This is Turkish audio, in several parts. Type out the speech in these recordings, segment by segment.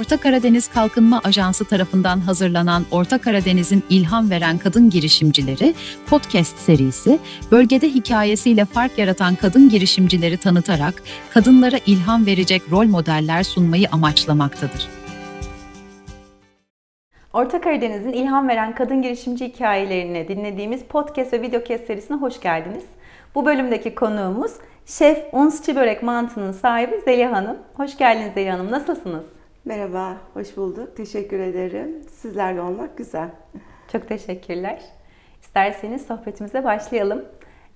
Orta Karadeniz Kalkınma Ajansı tarafından hazırlanan Orta Karadeniz'in ilham veren kadın girişimcileri podcast serisi, bölgede hikayesiyle fark yaratan kadın girişimcileri tanıtarak kadınlara ilham verecek rol modeller sunmayı amaçlamaktadır. Orta Karadeniz'in ilham veren kadın girişimci hikayelerini dinlediğimiz podcast ve videocast serisine hoş geldiniz. Bu bölümdeki konuğumuz Şef Uns Çi Börek Mantı'nın sahibi Zeliha Hanım. Hoş geldiniz Zeliha Hanım. Nasılsınız? Merhaba, hoş bulduk. Teşekkür ederim. Sizlerle olmak güzel. Çok teşekkürler. İsterseniz sohbetimize başlayalım.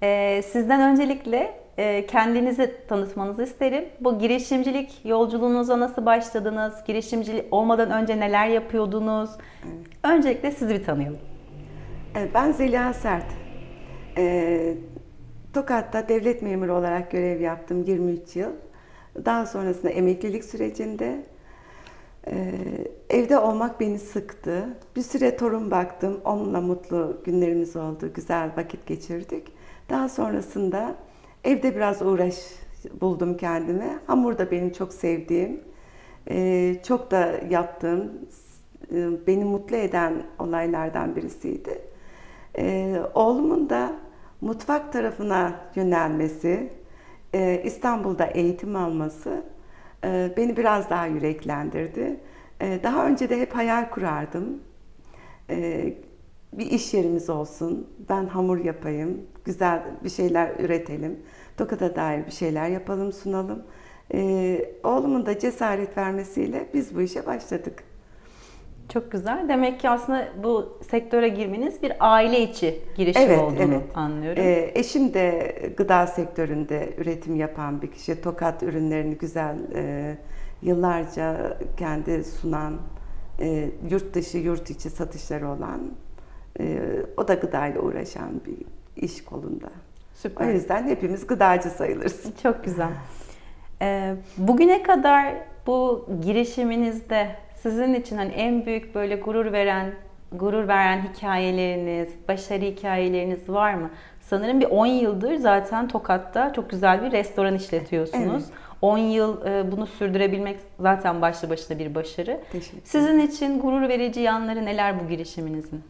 Ee, sizden öncelikle e, kendinizi tanıtmanızı isterim. Bu girişimcilik yolculuğunuza nasıl başladınız? Girişimcilik olmadan önce neler yapıyordunuz? Öncelikle sizi bir tanıyalım. Ee, Ben Zeliha Sert. Ee, Tokat'ta devlet memuru olarak görev yaptım 23 yıl. Daha sonrasında emeklilik sürecinde e, evde olmak beni sıktı. Bir süre torun baktım. Onunla mutlu günlerimiz oldu. Güzel vakit geçirdik. Daha sonrasında evde biraz uğraş buldum kendime. Hamur da benim çok sevdiğim, e, çok da yaptığım, e, beni mutlu eden olaylardan birisiydi. E, Oğlumun da mutfak tarafına yönelmesi, e, İstanbul'da eğitim alması e, beni biraz daha yüreklendirdi. E, Daha önce de hep hayal kurardım. E, Bir iş yerimiz olsun, ben hamur yapayım, güzel bir şeyler üretelim, Tokat'a dair bir şeyler yapalım, sunalım. Oğlumun da cesaret vermesiyle biz bu işe başladık. Çok güzel. Demek ki aslında bu sektöre girmeniz bir aile içi girişim Evet, olduğunu evet. anlıyorum. Ee, eşim de gıda sektöründe üretim yapan bir kişi. Tokat ürünlerini güzel e, yıllarca kendi sunan, e, yurt dışı, yurt içi satışları olan, e, o da gıdayla uğraşan bir iş kolunda. Süper. O yüzden hepimiz gıdacı sayılırız. Çok güzel. Ee, bugüne kadar bu girişiminizde sizin için hani en büyük böyle gurur veren gurur veren hikayeleriniz, başarı hikayeleriniz var mı? Sanırım bir 10 yıldır zaten Tokat'ta çok güzel bir restoran işletiyorsunuz. Evet. 10 yıl e, bunu sürdürebilmek zaten başlı başına bir başarı. Teşekkür Sizin için gurur verici yanları neler bu girişiminizin?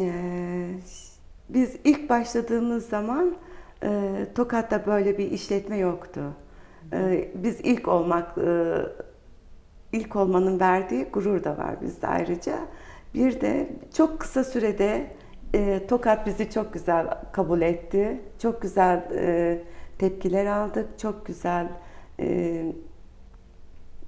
Ee, biz ilk başladığımız zaman e, Tokat'ta böyle bir işletme yoktu. E, biz ilk olmak, e, ilk olmanın verdiği gurur da var bizde ayrıca. Bir de çok kısa sürede e, Tokat bizi çok güzel kabul etti. Çok güzel e, tepkiler aldık. Çok güzel e,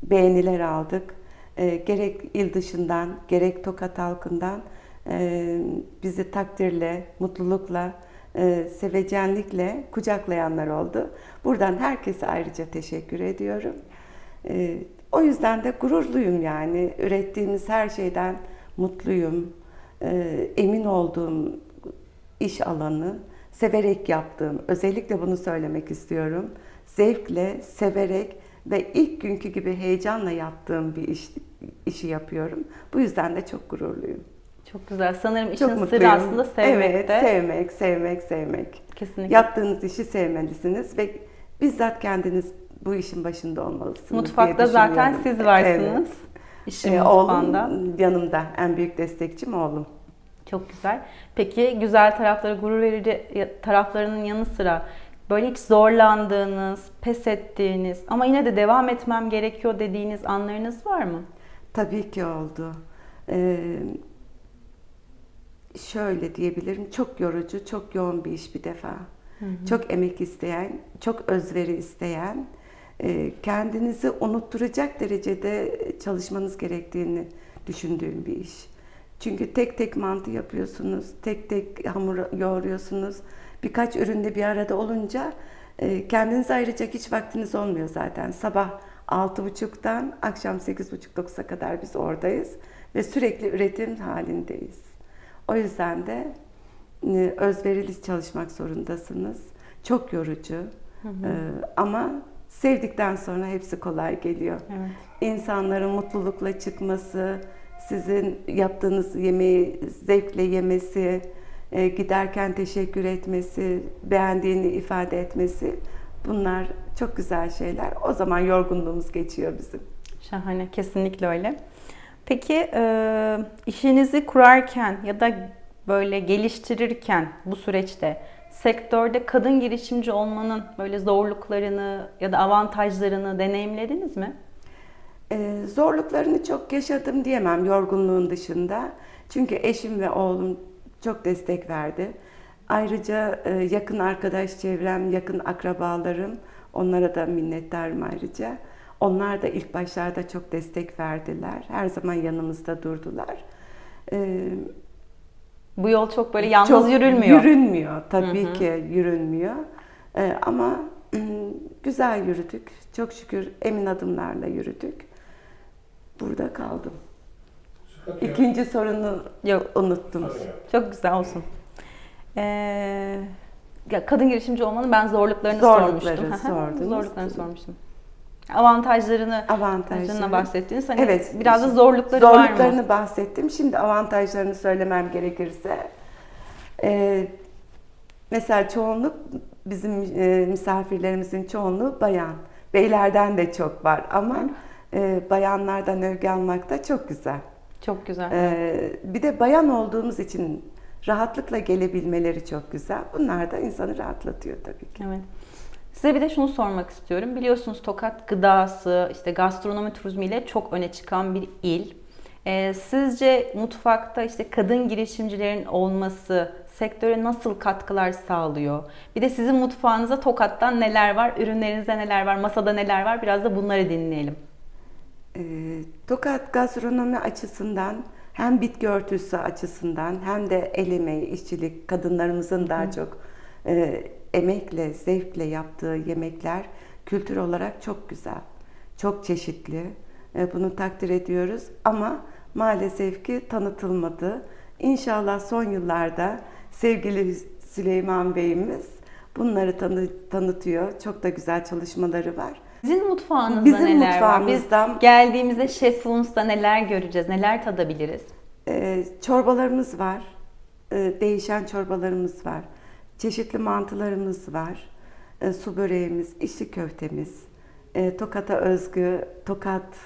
beğeniler aldık. E, gerek il dışından, gerek Tokat halkından e, bizi takdirle, mutlulukla, e, sevecenlikle kucaklayanlar oldu. Buradan herkese ayrıca teşekkür ediyorum. E, o yüzden de gururluyum yani. Ürettiğimiz her şeyden mutluyum. E, emin olduğum iş alanı, severek yaptığım, özellikle bunu söylemek istiyorum. Zevkle, severek ve ilk günkü gibi heyecanla yaptığım bir iş, işi yapıyorum. Bu yüzden de çok gururluyum. Çok güzel. Sanırım işin Çok sırrı mutluyum. aslında sevmekte. Evet, sevmek, sevmek, sevmek. Kesinlikle. Yaptığınız işi sevmelisiniz ve bizzat kendiniz bu işin başında olmalısınız Mutfakta zaten siz varsınız. Evet. İşin Ee, mutfağında. oğlum yanımda. En büyük destekçim oğlum. Çok güzel. Peki güzel tarafları, gurur verici taraflarının yanı sıra böyle hiç zorlandığınız, pes ettiğiniz ama yine de devam etmem gerekiyor dediğiniz anlarınız var mı? Tabii ki oldu. Ee, şöyle diyebilirim, çok yorucu, çok yoğun bir iş bir defa. Çok emek isteyen, çok özveri isteyen, kendinizi unutturacak derecede çalışmanız gerektiğini düşündüğüm bir iş. Çünkü tek tek mantı yapıyorsunuz, tek tek hamur yoğuruyorsunuz. Birkaç üründe bir arada olunca e, kendinize ayıracak hiç vaktiniz olmuyor zaten. Sabah 6.30'dan akşam 8.30-9'a kadar biz oradayız ve sürekli üretim halindeyiz. O yüzden de e, özverili çalışmak zorundasınız. Çok yorucu E, ama sevdikten sonra hepsi kolay geliyor. Evet. İnsanların mutlulukla çıkması, sizin yaptığınız yemeği zevkle yemesi, e, giderken teşekkür etmesi, beğendiğini ifade etmesi bunlar çok güzel şeyler. O zaman yorgunluğumuz geçiyor bizim. Şahane, kesinlikle öyle. Peki e, işinizi kurarken ya da böyle geliştirirken bu süreçte sektörde kadın girişimci olmanın böyle zorluklarını ya da avantajlarını deneyimlediniz mi? Ee, zorluklarını çok yaşadım diyemem yorgunluğun dışında. Çünkü eşim ve oğlum çok destek verdi. Ayrıca e, yakın arkadaş çevrem, yakın akrabalarım, onlara da minnettarım ayrıca. Onlar da ilk başlarda çok destek verdiler. Her zaman yanımızda durdular. Ee, Bu yol çok böyle yalnız çok yürülmüyor. Yürünmüyor. Tabii ki yürünmüyor. Ee, ama güzel yürüdük. Çok şükür emin adımlarla yürüdük. Burada kaldım. İkinci sorunu Yok, unuttum. çok güzel olsun. Ee, ya kadın girişimci olmanın ben zorluklarını Zorlukları sormuştum. Hı, sordunuz. Zorluklarını sormuştum. Avantajlarını Avantajları. bahsettiniz. Hani Evet. Biraz da zorlukları, var mı? Zorluklarını bahsettim. Şimdi avantajlarını söylemem gerekirse. e, mesela çoğunluk bizim e, misafirlerimizin çoğunluğu bayan. Beylerden de çok var ama e, bayanlardan övgü almak da çok güzel. Çok güzel. Ee, bir de bayan olduğumuz için rahatlıkla gelebilmeleri çok güzel. Bunlar da insanı rahatlatıyor tabii ki. Evet. Size bir de şunu sormak istiyorum. Biliyorsunuz Tokat gıdası, işte gastronomi turizmiyle çok öne çıkan bir il. Ee, sizce mutfakta işte kadın girişimcilerin olması sektöre nasıl katkılar sağlıyor? Bir de sizin mutfağınıza Tokat'tan neler var, ürünlerinizde neler var, masada neler var? Biraz da bunları dinleyelim. Ee, Tokat gastronomi açısından hem bitki örtüsü açısından hem de el emeği, işçilik, kadınlarımızın daha çok e, emekle, zevkle yaptığı yemekler kültür olarak çok güzel, çok çeşitli. E, bunu takdir ediyoruz ama maalesef ki tanıtılmadı. İnşallah son yıllarda sevgili Süleyman Bey'imiz bunları tanı- tanıtıyor. Çok da güzel çalışmaları var. Sizin mutfağınızda Bizim neler var? Biz mutfağımızdan- geldiğimizde Şef Uns'ta neler göreceğiz, neler tadabiliriz? Ee, çorbalarımız var. Ee, değişen çorbalarımız var. Çeşitli mantılarımız var. Ee, su böreğimiz, içli köftemiz. Ee, Tokat'a özgü, Tokat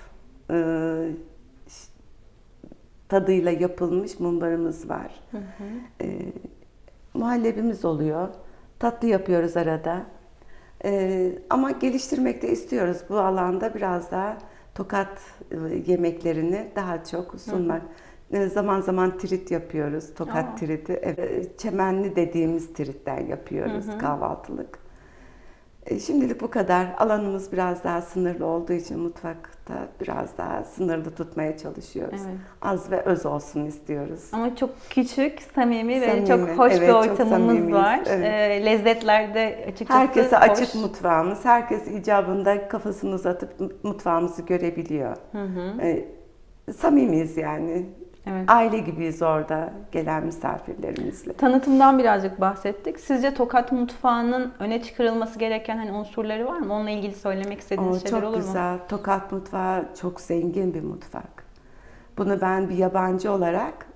e, tadıyla yapılmış mumbarımız var. Ee, muhallebimiz oluyor. Tatlı yapıyoruz arada. Ee, ama geliştirmek de istiyoruz bu alanda biraz daha tokat e, yemeklerini daha çok sunmak. Ee, Zaman zaman trit yapıyoruz, tokat Aa. triti. Evet, çemenli dediğimiz tritten yapıyoruz kahvaltılık. E, Şimdilik bu kadar. Alanımız biraz daha sınırlı olduğu için mutfakta biraz daha sınırlı tutmaya çalışıyoruz. Evet. Az ve öz olsun istiyoruz. Ama çok küçük, samimi, ve Samimi, çok hoş evet, bir ortamımız var. evet. Ee, lezzetler de açıkçası Herkese hoş. açık mutfağımız. Herkes icabında kafasını uzatıp mutfağımızı görebiliyor. Ee, samimiyiz yani. Evet. Aile gibiyiz orada gelen misafirlerimizle. Tanıtımdan birazcık bahsettik. Sizce Tokat mutfağının öne çıkarılması gereken hani unsurları var mı? Onunla ilgili söylemek istediğiniz O şeyler çok olur mu? güzel. Tokat mutfağı çok zengin bir mutfak. Bunu ben bir yabancı olarak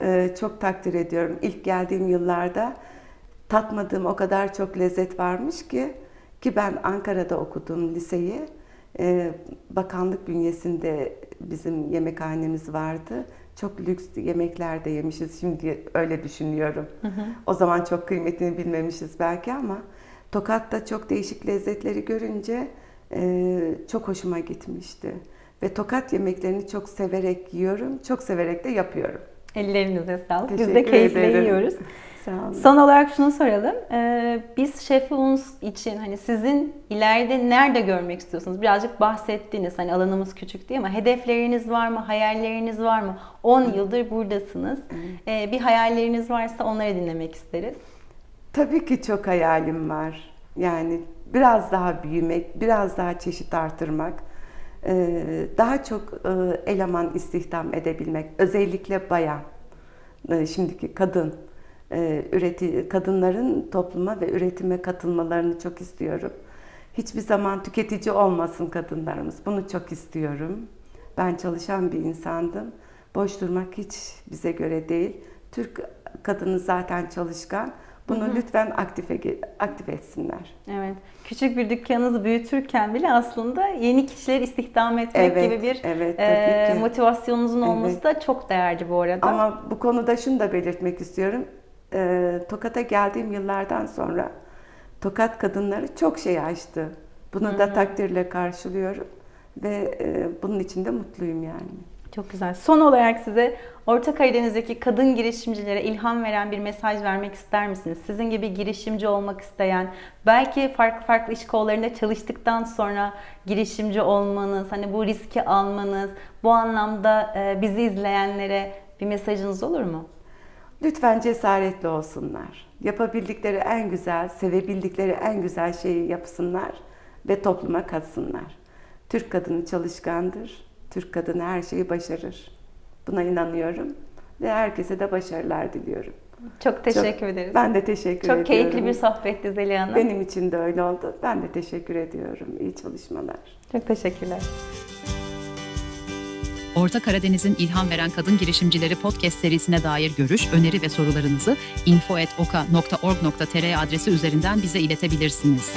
e, çok takdir ediyorum. İlk geldiğim yıllarda tatmadığım o kadar çok lezzet varmış ki ki ben Ankara'da okudum liseyi. E, bakanlık bünyesinde bizim yemekhanemiz vardı. Çok lüks yemekler de yemişiz. Şimdi öyle düşünüyorum. O zaman çok kıymetini bilmemişiz belki ama Tokat'ta çok değişik lezzetleri görünce e, çok hoşuma gitmişti. Ve Tokat yemeklerini çok severek yiyorum, çok severek de yapıyorum. Ellerinize sağlık. Biz de keyifle ederim. yiyoruz. Sağ olun. Son olarak şunu soralım. Ee, biz Şef Uns için hani sizin ileride nerede görmek istiyorsunuz? Birazcık bahsettiniz. Hani alanımız küçük değil ama hedefleriniz var mı? Hayalleriniz var mı? 10 yıldır buradasınız. Ee, bir hayalleriniz varsa onları dinlemek isteriz. Tabii ki çok hayalim var. Yani biraz daha büyümek, biraz daha çeşit artırmak, e, daha çok e, eleman istihdam edebilmek, özellikle bayan, e, şimdiki kadın, üreti, kadınların topluma ve üretime katılmalarını çok istiyorum. Hiçbir zaman tüketici olmasın kadınlarımız. Bunu çok istiyorum. Ben çalışan bir insandım. Boş durmak hiç bize göre değil. Türk kadını zaten çalışkan. Bunu lütfen aktife aktif etsinler. Evet. Küçük bir dükkanınızı büyütürken bile aslında yeni kişiler istihdam etmek Evet, gibi bir evet, e, ki. motivasyonunuzun olması Evet. da çok değerli bu arada. Ama bu konuda şunu da belirtmek istiyorum. Ee, Tokat'a geldiğim yıllardan sonra Tokat kadınları çok şey açtı. Bunu da takdirle karşılıyorum ve e, bunun için de mutluyum yani. Çok güzel. Son olarak size Orta Karadeniz'deki kadın girişimcilere ilham veren bir mesaj vermek ister misiniz? Sizin gibi girişimci olmak isteyen, belki farklı farklı iş kollarında çalıştıktan sonra girişimci olmanız, hani bu riski almanız, bu anlamda e, bizi izleyenlere bir mesajınız olur mu? Lütfen cesaretli olsunlar. Yapabildikleri en güzel, sevebildikleri en güzel şeyi yapsınlar ve topluma katsınlar. Türk kadını çalışkandır. Türk kadını her şeyi başarır. Buna inanıyorum ve herkese de başarılar diliyorum. Çok teşekkür Çok- ederiz. Ben de teşekkür Çok ediyorum. keyifli bir sohbetti Zeliha Hanım. Benim için de öyle oldu. Ben de teşekkür ediyorum. İyi çalışmalar. Çok teşekkürler. Orta Karadeniz'in ilham veren kadın girişimcileri podcast serisine dair görüş, öneri ve sorularınızı info.oka.org.tr adresi üzerinden bize iletebilirsiniz.